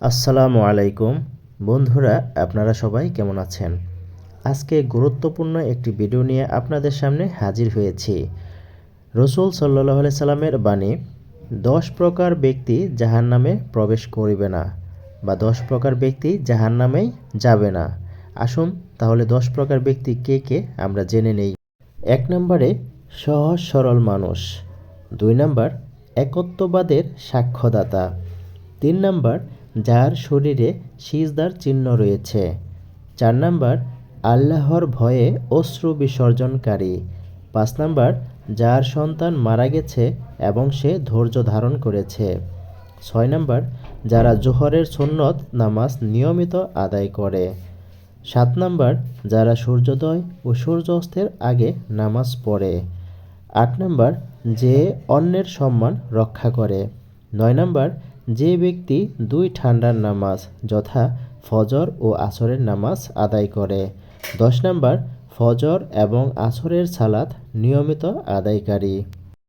আসসালামু আলাইকুম। বন্ধুরা, আপনারা সবাই কেমন আছেন? আজকে গুরুত্বপূর্ণ একটি ভিডিও নিয়ে আপনাদের সামনে হাজির হয়েছি। রসুল সাল্লাহ সাল্লামের বাণী, দশ প্রকার ব্যক্তি জাহান নামে প্রবেশ করিবে না বা দশ প্রকার ব্যক্তি জাহান নামেই যাবে না। আসুন, তাহলে দশ প্রকার ব্যক্তি কে কে আমরা জেনে নেই। এক নম্বরে, সহজ সরল মানুষ। দুই নম্বর, একত্ববাদের সাক্ষ্যদাতা। তিন নম্বর যার শরীরে সিজদার চিহ্ন রয়েছে। চার নম্বর, আল্লাহর ভয়ে অশ্রু বিসর্জনকারী। পাঁচ নম্বর, যার সন্তান মারা গেছে এবং সে ধৈর্য ধারণ করেছে। ছয় নম্বর, যারা জোহরের সুন্নত নামাজ নিয়মিত আদায় করে। সাত নম্বর, যারা সূর্যোদয় ও সূর্যাস্তের আগে নামাজ পড়ে। আট নম্বর, যে অন্যের সম্মান রক্ষা করে। নয় নম্বর যে ব্যক্তি দুই ঠান্ডার নামাজ যথা ফজর ও আসরের নামাজ আদায় করে। দশ নম্বর, ফজর এবং আসরের সালাত নিয়মিত আদায়কারী।